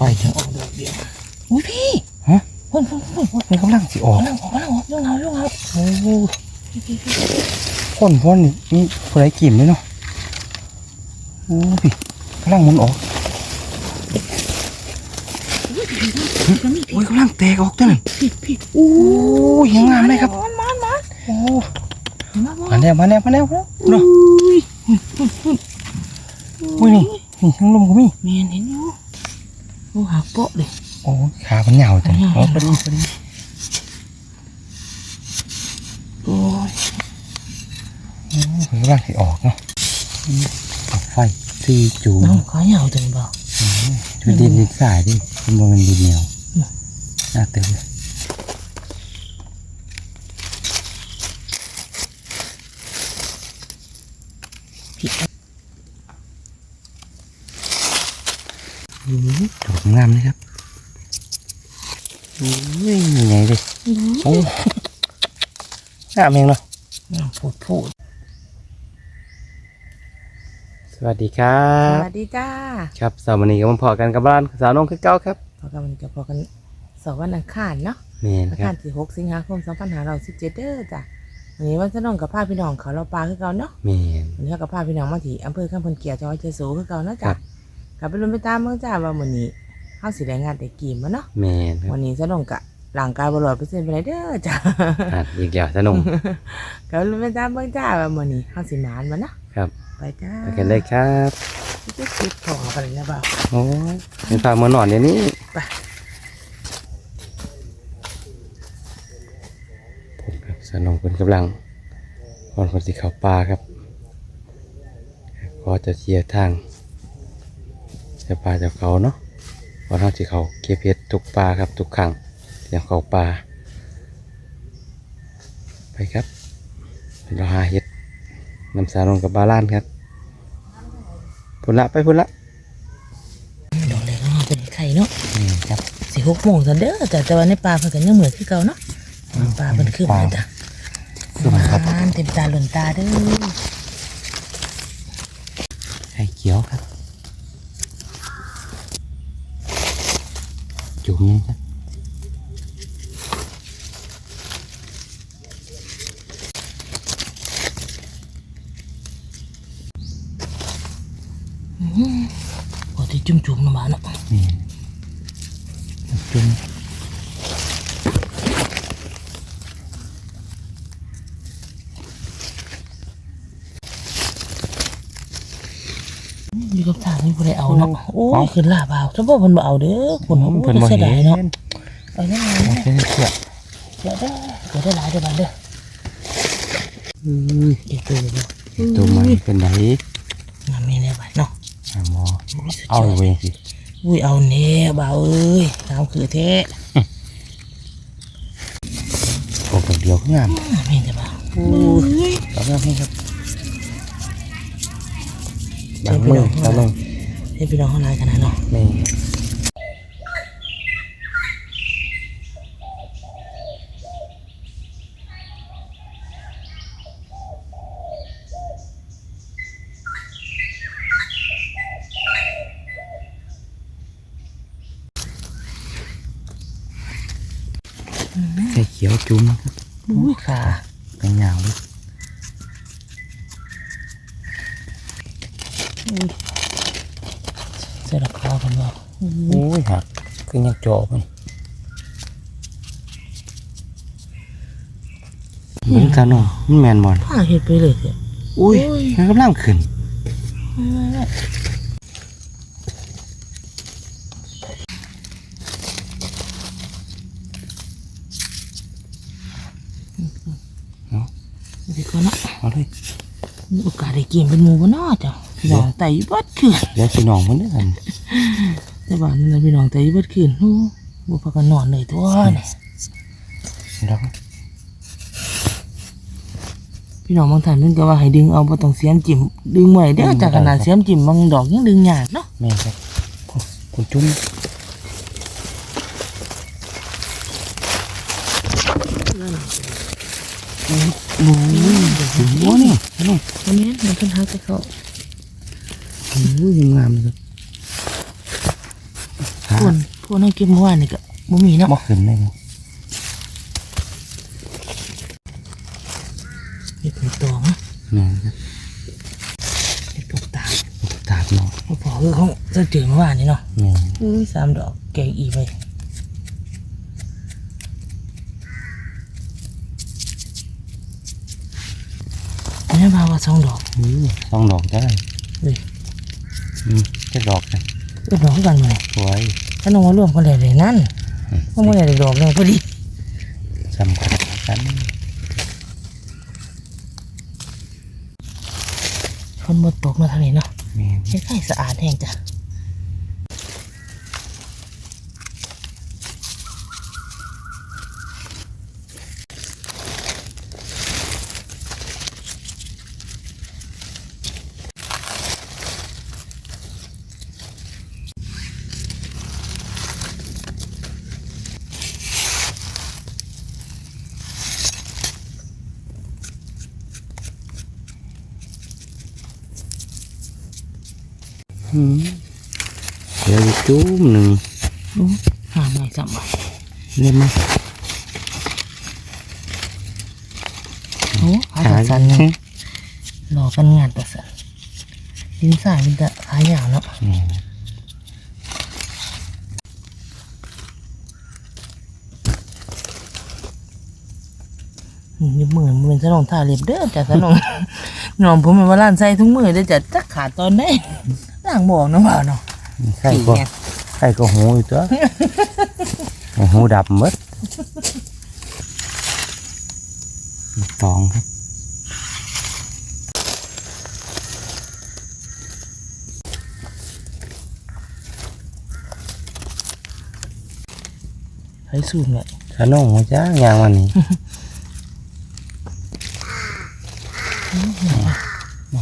ไฟจังออกดอกเดียวอุ้ยพี่ฮะพ่นพ่นพ่นพ่นมันกำลังสิออกกำลังออกกำลังออกเรื่องเอาเรื่องเอาโอ้โหพ่นพ่นนี่มีผู้ใดกินเลยเนาะโอ้พี่กำลังหมุนออกมันมีโอ้ยกำลังแตกออกจังพี่พี่โอ้ยยังงามเลยครับมันมันมันโอ้มาบ่มาแล้วมาแล้วมาแล้วมาแล้วเนาะอุ้ยโอ้ยนี่นี่ทั้งลมก็มีเมียนเห็นอยู่ โอ้หักโปะเลยโอ้ยขามันเหงาจังเหงาโอ้พอดีพอดีโอ้ยโอ้ยมันกำลังสิออกเนาะอืมเอาไฟซีจูงน้องขาเหยาวจังบ่คือดินดินสายดิมันบ่เป็นดินเหนียวน่าเต็มเลย พี่ อืม ดอกงามเลยครับอุ้ยยังไงดิโอ้งามเองเนาะน้องพูดพูดสวัสดีครัสบวัสดีจ้าครับสาววันนี้ก็มาพอกันกับบ้านสาวนงคือเก้าครับพอกันวันกับพอกันสองวันอังคารเนาะเมนอังครัคารบที่หกสิงหาคมสองพันห้าร้อยสิบเจ็ดเด้อจ้ะวันนี้วันสนองกับพาพี่น้องเขาเราปลาคือเก่าเนาะเมนวันนี้เรากับพาพี่น้องมาที่อำเภอข้ามพนเกียรติจังหวัดเชียงสูคือเก่าเนาะครัจ้ะบ กลับไปลุ้นไปตามเมืองจ้าว่ามื้อนี้เฮาสิได้งานได้กี่มาเนาะเมนครับวันนี้สนองกะหลังกายบอลอดเปอร์เซ็นต์ไปไหนเด้อจ้ะอะอีกแล้วสนุกกลับไปลุ้นไปตามเมืองจ้าว่ามื้อนี้เฮาสิหมานมาเนาะครับ ไปจ้าไปกันเลยครับจะคิดของอะไรนะบ่าวโอ้ยเป็นฝากมือหนอนเดี๋ยวนี้ไปผมครับสนองเป็นกำลังก่อนคนสิเขาปลาครับก็จะเชียร์ทาง จะปลาจะเขาเนาะเพราะทางที่เขาเก็บเห็ดทุกปลาครับทุกครั้งเตรียมเขาปลาไปครับเราหาเห็ดนำสารนกับบาลานครับพุ่นละไปพุ่นละดอกแรกของเราเป็นไข่เนาะนี่ครับสิหกโมงซะเด้อจ้ะแต่ว่าในป่าเพิ่นก็ยังเหมือนคือเก่าเนาะป่าเพิ่นคือมาจ้ะคือมันครับอ่านเต็มตาหล่นตาเด้อไข่เขียวครับ จุ่มนี่ครับปกติจุ่มๆนะบ้านเนาะ นี่จุ่ม อยู่กับทางนี่บ่ได้เอาเนาะโอ้ยขึ้นลาบ่าวซะบ่เพิ่นบ่เอาเด้อคนเขาเพิ่นบ่เสียเห็ดายนเนาะเอาแน่ๆโอนะเคเสียเสียได้เกิดได้หลายเด้อบ้านเด้ออือเก็บตัวอยู่เด้อตัวมันเป็นไหนงามแม่แน่บ้านเนาะอะหมอโอ้ยสุดยเอาอดเว้ยสิอุ้ยเอาแน่บ่าวเอ้ยงามคือแท้ออกเดียวก็งามแม่นจ้ะบ่าวแล้วก็ให้ครับ บางมือตาลงเฮ็ดพี่น้องเฮาหลายขนาดเนาะนี่ไข่เขียวจุ่มครับอุ้ยค่ะเป็นยาวเลย เสียดอกคอกันบ่โอ้ยหักคือยังโจมันเหมือนกันเนาะมันแมนบอลผ้าเฮ็ดไปเลยเถอะอุ้ยมันกำลังขึ้นเดี๋ยวก่อนเนาะเอาเลยมีโอกาสได้กินเป็นหมูบ่เนาะจ้ะ พี่น้องไต่เบิดคืนเดี๋ยวพี่น้องมันเด้อกันแต่บ้านนั่นนะพี่น้องไต่เบิดคืนโอ้บ่พากันนอนเลยตัวนี่เดี๋ยวพี่น้องบางท่านเพิ่นก็ว่าให้ดึงเอาบ่ต้องเสียมจิ้มดึงไว้เด้อจากขนาดเสียมจิ้มบางดอกยังดึงยากเนาะแม่ครับโอ้คุณจุ้มโอ้ยถึงว่านี่นี่วันนี้มันเพิ่นหาแต่เขาโอ้ ยงามเลยครับขาพวนพวนเอาเก็บเมื่อวานนี่ก็บ่มีเนาะบ่ขึ้นเลยนี่เห็ดเป็นตองแม่นครับเห็ดกับตาลตาดเนาะบ่พอคือเขาจะเจอเมื่อวานนี่เนาะแม่นอุ้ยสามดอกแกงอีไปอันนี้พาว่าสองดอกอู้สองดอกได้เฮ้ย อืมแค่ดอกนะเออดอกคือกันมาเลยสวยถ้าน้องมารวมกันเลยเลยนั่นก็ไม่ได้ดอกเลยพอดีสำคัญกันคนหมดตกมาทางนี้เนาะแม่นใกล้ๆสะอาดแห้งจ้ะ เดี๋ยวอีกจุ้มหนึ่งอู้หาไม่สามใบเล่นไหมโอ้ขาตัดสันเนี่ยรอกันงานตัดสันดินสายมันจะขายาวเนาะแม่นอืมนิ้วมือมันเป็นสนองท่าเรียบเด้อจ้ะสนอง นอมผมเป็นว่าล้านใส่ถุงมือเด้อจ้ะจักขาดตอนไหนล่างบอกนะว่าเนาะไข่ก็ไข่ก็หูอยู่ตัวหูดับหมดตองครับให้สูงเลยขนมหัวจ้างอย่างวันนี้มา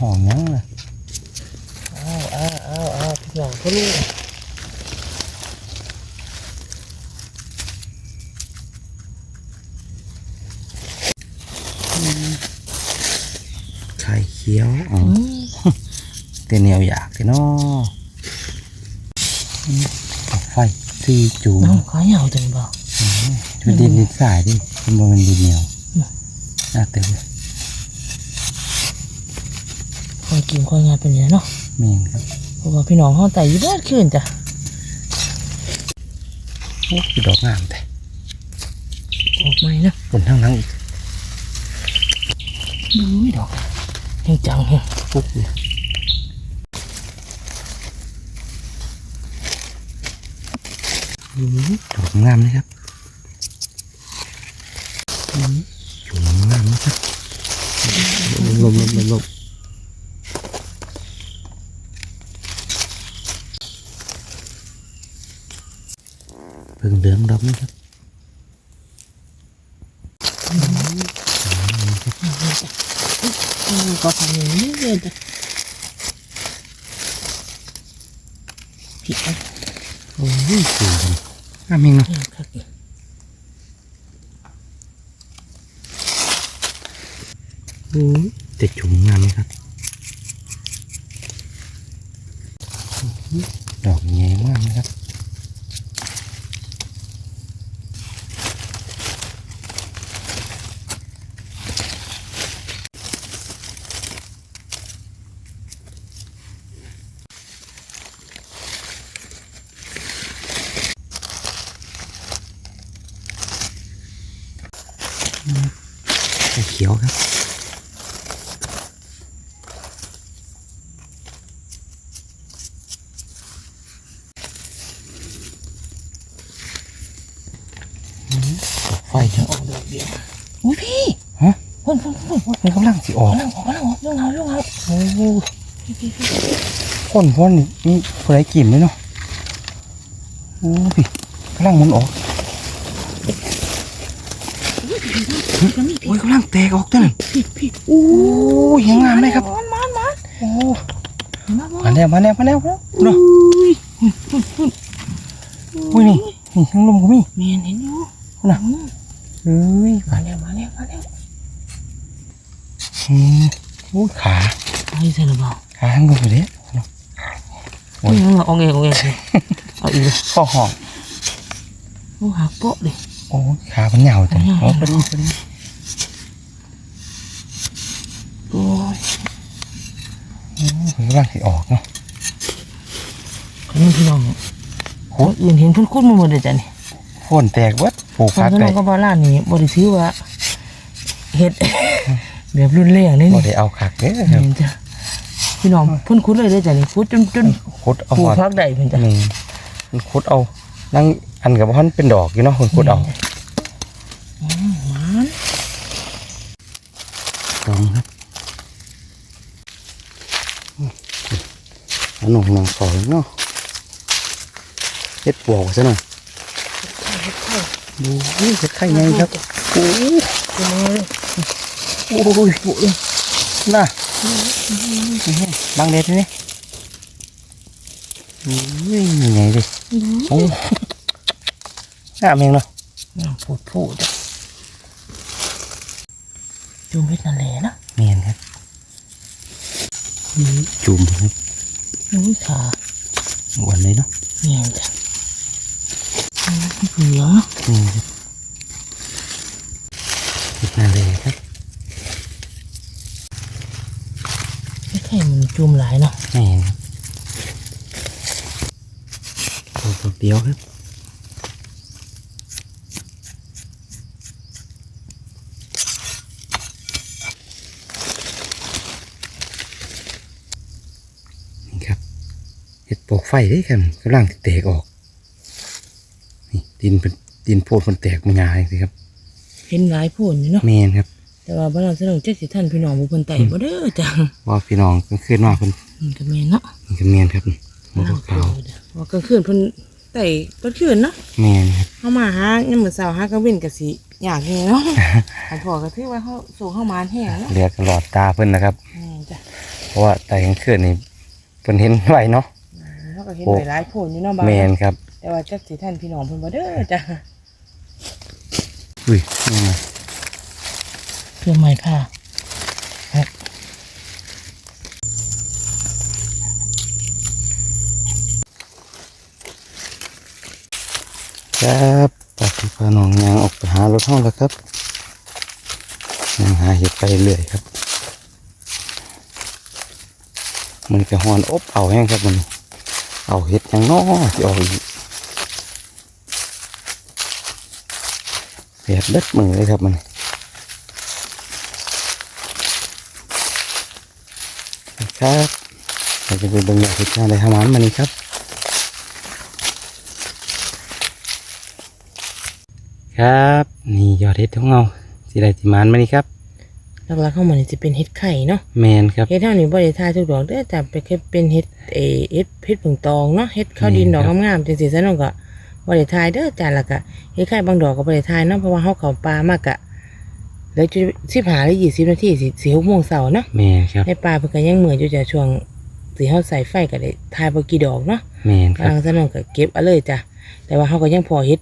หอมยังเลยอ้าวอ้าวอ้าวอ้าวพี่น้องก็รู้ไข่เขียวอ๋ออืมเตเหนียวอยากเลยเนาะอืมเอาไฟซีจูมน้องขายาวจังบ่ช่วยดินดินสายดิมันบ่เป็นดินเหนียวน่าเต็มเลย คอยกินคอยงานเป็นอย่างนี้เนาะเมนครับเพราะว่าพี่น้องเขาไต่อยืดเลือดขึ้นจ้ะโอ้คือดอกงามแต่ออกมานะบนทั้งนั้นอีกดูดอกแห้งจังแห้งปุ๊บเลยอืมดอกงามเลยครับอืมจุ่มงามนะครับลมลมลมลม เพิ่งเหลืองดอกนะครับอืมก็ทำอย่างนี้เลยจ้ะผิดอะโอ้ยสวยงามเองเนาะอืมครับโอ้ยแต่จุ่มงามไหมครับ ดอกใหญ่มากนะครับ ไข่ เขียวครับ ไฟจะออกดอกเดียวอุ้ยพี่ฮะพ่นพ่นพ่นพ่นมันกำลังสิออกกำลังออกกำลังออกเรื่องราวเรื่องราวโอ้พ่นพ่นนี่มีอะไรกลิ่นเลยเนาะโอ้พี่กำลังหมุนออกมันมี โอ้ยกำลังแตกออกตัวนั่นพี่พี่โอ้ยยังงามเลยครับมันมันมันโอ้มามามาแล้วมาแล้วมาแล้วมาแล้วเนาะโอ้ยนี่นี่ทั้งลมก็มีเมียนเห็นอยู่นะเอ้ยมาแล้วมาแล้วมาแล้วอืมโอ้ยขาไอ้เสร็จหรือเปล่าขาทั้งลมเลยเนาะโอ้ยนี่เราเอาเองเอาเองสิเอาอีกเลยข้อห้องโอ้หักโป๊ะเลย โอ้ยขามันเหงาจังเหงาโอ้พอดีพอดีโอ้ยมันกำลังสิออกเนาะคนนี้พี่น้องคนอื่นเห็นคุ้นๆมาหมดเลยจ้ะนี่โคนแตกเบิดปลูกฟัพังกพี่น้ได้องก็บอกร้านนี้บริซื้อว่าเฮ็ดแบบรุนแรงนี่บ่นี่ได้เอาคักเด้อคเห็รับนจ้ะพี่น้องเพ่นคุ้นเลยเด้อจ้ะนี่พุดจนจนขุดเอาปลูกหอดพักได้เพิ่นจ้ะนี่มันขุดเอานั่ง อันกับว่ามันเป็นดอกอยู่เนาะคนขุดเอาหวานลองครับอันหนุ่มนางสอยเนาะเฮ็ดปวกซะหน่อยดูเฮ็ดไข่ไงครับโอ้ยเป็นไงเลยโอ้ยโอ้ยน่ะบางเด็ดนี่อุ้ยยังไงดิโอ้ ยงามเองเนาะน้ำพูดพูดจ้ะจุ่มเฮ็ดนั่นแหละนะเมียนครับจุ่มครับอุ้ยขาหวานเลยเนาะเมียนจ้ะอืมเหลืองเนาะนี่ครับติดหน้าเลยครับไม่ใช่มันจุ่มหลายเนาะแม่นครับโอ้ตัวเดียวครับนี่ครับเห็ดปลวก ไฟได้ครับกำลังแตกออก นี่ดินเป็นดินโพดมันแตกมันยายเลยครับ เห็นหลายโพ่นอยู่เนาะแมนครับ แต่ว่าบ้านเราสนองจักสิท่านพี่น้องบุเพิ่นไต่บ่เด้อจ้ะว่าพี่น้องกลางคืนมาเพิ่นมันก็แม่นเนาะมันก็แมนครับหมูขาวว่ากลางคืนเพิ่นไต่กลางคืนเนาะแมนครับเฮามาหายามมื้อเช้าหากลางเว้นก็สิยากแฮเนาะอันพอก็ถือว่าเฮาสู่เฮามานแฮเนาะเหลือกหลอดตาเพิ่นนะครับแม่นจ้ะเพราะว่าแต่กลางคืนนี่เพิ่นเห็นไหวเนาะเฮา ก็เห็นไว้หลายโพ่นอยู่เนาะบ้านแมนครับ แต่ว่าจักสิท่านพี่น้องเพิ่นบ่เด้อจ้ะอุ้ยนี่ไงเพื่อไม้ผ้าครับปฏิพาน้องยางออกไปหารถห้องแล้วครับยางหาเห็ดไปเรื่อยครับ มันจะหอนอบเอาแห้งครับมัน เอาเห็ดยังน้อที่ออกอีกแบบเด็ดมือเลยครับมันครับเราจะไปเบิ่งอยากเห็ดงานอะไรทำมันมานี่ครับ ครับ นี่ยอดเห็ดของเราสีไรสีมันมานี่ครับ หลักๆเข้ามานี่สิเป็นเฮ็ดไข่เนาะแมนครับเฮ็ดเท่านี้บ่ได้ทายทุกดอกเด้อแต่เป็นแค่เป็นเฮ็ดเออเฮ็ดเฮ็ดผึ่งตองเนาะเฮ็ดข้าวดินดอกงามๆจังซี่ซะเนาะก็บ่ได้ทายเด้อจ้าแล้วก็เฮ็ดไข่บางดอกก็บ่ได้ทายเนาะเพราะว่าเฮาเข้าป่ามากะแล้วจะ15หรือ20นาทีสิสิ6โมงเช้าเนาะแมนครับในป่าเพิ่นก็ยังเหมือนอยู่จ้ะช่วงสิเฮาใส่ไฟก็ได้ทายบ่กี่ดอกเนาะแมนครับบางซะเนาะก็เก็บเอาเลยจ้ะแต่ว่าเฮาก็ยังพอเฮ็ด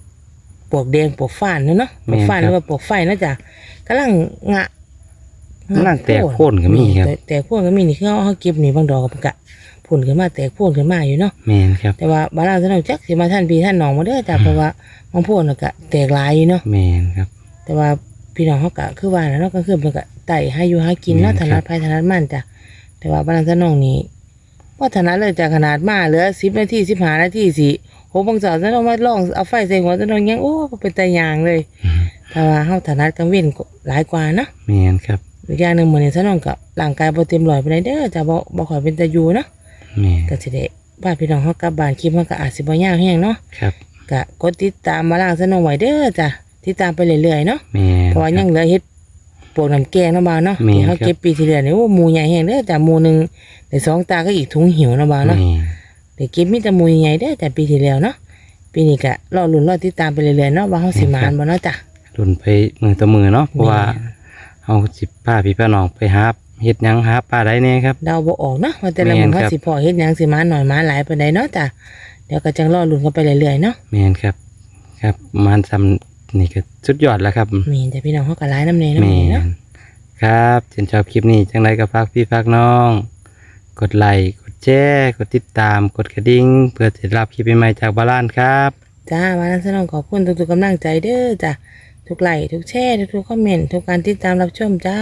ปลวกแดงปลวกฟ้านเนาะเนาะปลวกฟ้านหรือว่าปลวกไฟเนาะจ้ะกำลังงะ นั่งแตกโค่นก็มีครับ แต่แต่พวกก็มีนี่คือเอาเขาเก็บนี่บางดอกก็กะผลขึ้นมาแตกพวกขึ้นมาอยู่เนาะแมนครับ แต่ว่าบ้านเราสนองจักสิมาท่านพี่ท่านน้องมาเด้อจ้ะเพราะว่าบางพวกน่ะก็แตกหลายอยู่เนาะแมนครับ แต่ว่าพี่น้องเขาก็คือว่าน่ะเนาะก็คือเพิ่นก็ไต่ให้อยู่หากินเนาะอืมถนัดภัยถนัดมันจ้ะแต่ว่าบ้านเราสนองนี่ว่าถนัดเลยจ้ะขนาดมาเหลือ10นาที15นาทีสิโหบางสาวสนองมาลองเอาไฟใส่หัวสนองยังโอ้เป็นตายางเลยอืมแต่ว่าเฮาถนัดกลางเว้นก็หลายกว่าเนาะแมนครับ อีกอย่างหนึ่งเหมือนในสนองกับร่างกายบ่เต็มร้อยไปานใดเด้อจะบ่บ่ค่อยเป็นตาอยู่เนาะแมนก็สิได้บ้านพี่น้องเฮากลับบ้านคลิปมันก็อาจสิบ่ยาวแฮงเนาะครับก็กดติดตามมาล่างสนองไว้เด้อจ้ะติดตามไปเรื่อยๆเนาะแมนเพราะว่ายังเหลือเฮ็ดปวกน้ำแกงเนาะบ่าวเนาะแม่นที่เฮาครับ เก็บปีที่แล้วนี่โอ้หมูใหญ่แฮงเด้อจ้ะหมูหนึงได้สองตาก็อีกถุงหิวเนาะบ่าวแมเนาะนได้เก็บมีแต่หมูใหญ่ๆเด้อจ้ะปีที่แล้วเนาะปีนี้ก็รอลุ้นรอติดตามไปเรื่อยๆเนาะว่าเฮาสิมานบ่เนาะจ้ะดุนไปมือต่อมือเนาะเพราะว่า เอาสิป้าพี่ป้าน้องไปหาเห็ดหยังหาปลาได้แน่ครับ เดาบ่ออกเนาะว่าแต่ละแม่มื้นอครัเขาบ สิพอเฮ็ดหยังสิมาหน่อยมาหลายปานใดเนาะจ้ะเดี๋ยวก็จังรอลุ้นกันไปเรื่อยๆเนาะแมนครับ ครับมันทำนี่ก็สุดยอดแล้วครับมีแต่พี่น้องเขาก็หลายน้ำเนยแมน้ำเนยเนาะ นครับเช่นชอบคลิปนี้จังไรก็ฝากพี่ฝากน้อง กดไลค์กดแชร์กดติดตาม กดกระดิ่งเพื่อจะรับคลิปใหม่ๆจากบาลานครับ จ้าวันนั้นสนองขอบคุณทุกๆกำลังใจเด้อจ้ะ ทุกไลค์ทุกแชร์ทุกๆคอมเมนต์ทุกการติดตามรับชมจ้า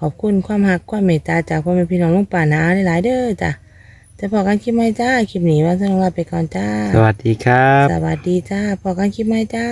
ขอบคุณความหักความเมตตาจากพ่อแม่พี่น้องลุงป่านาหลายๆเด้อจ้ะจะพอกันคลิปไหมจ้าคลิปนี้วันสนองลาไปก่อนจ้า สวัสดีครับ สวัสดีจ้าพอกันคลิปไหมจ้า